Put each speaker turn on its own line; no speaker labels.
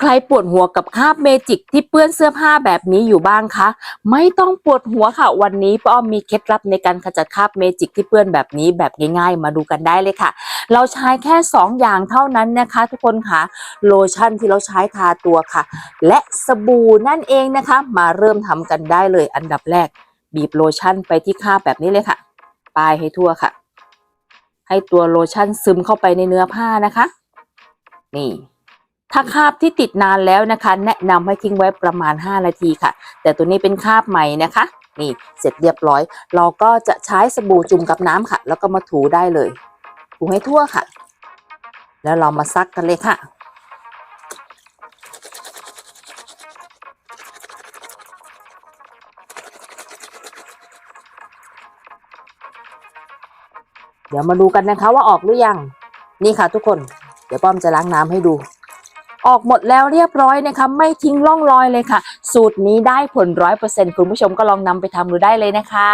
ใครปวดหัวกับคราบเมจิกที่เปื้อนเสื้อผ้าแบบนี้อยู่บ้างคะ ไม่ต้องปวดหัวค่ะ วันนี้ป้อมมีเคล็ดลับในการขจัดคราบเมจิกที่เปื้อนแบบนี้แบบง่ายๆ มาดูกันได้เลยค่ะ เราใช้แค่ 2 อย่างเท่านั้นนะคะ ทุกคนค่ะโลชั่นที่เราใช้ทาตัวค่ะ และสบู่นั่นเองนะคะ มาเริ่มทำกันได้เลยอันดับแรก บีบโลชั่นไปที่คราบแบบนี้เลยค่ะป้ายให้ทั่วค่ะ ให้ตัวโลชั่นซึมเข้าไปในเนื้อผ้านะคะ นี่ ถ้าคราบที่ติดนานแล้วนะคะ แนะนำให้ทิ้งไว้ประมาณ 5 นาทีค่ะ แต่ตัวนี้เป็นคราบใหม่นะคะนี่เสร็จเรียบร้อย เราก็จะใช้สบู่จุ่มกับน้ำค่ะ แล้วก็มาถูได้เลยถูให้ทั่วค่ะ แล้วเรามาซักกันเลยค่ะเดี๋ยวมาดูกันนะคะว่าออกหรือยัง นี่ค่ะทุกคน เดี๋ยวป้อมจะล้างน้ำให้ดู ออกหมดแล้วเรียบร้อยนะคะ ไม่ทิ้งร่องรอยเลยค่ะ สูตรนี้ได้ผลร้อยเปอร์เซ็นต์คุณผู้ชมก็ลองนำไปทำดูได้เลยนะคะ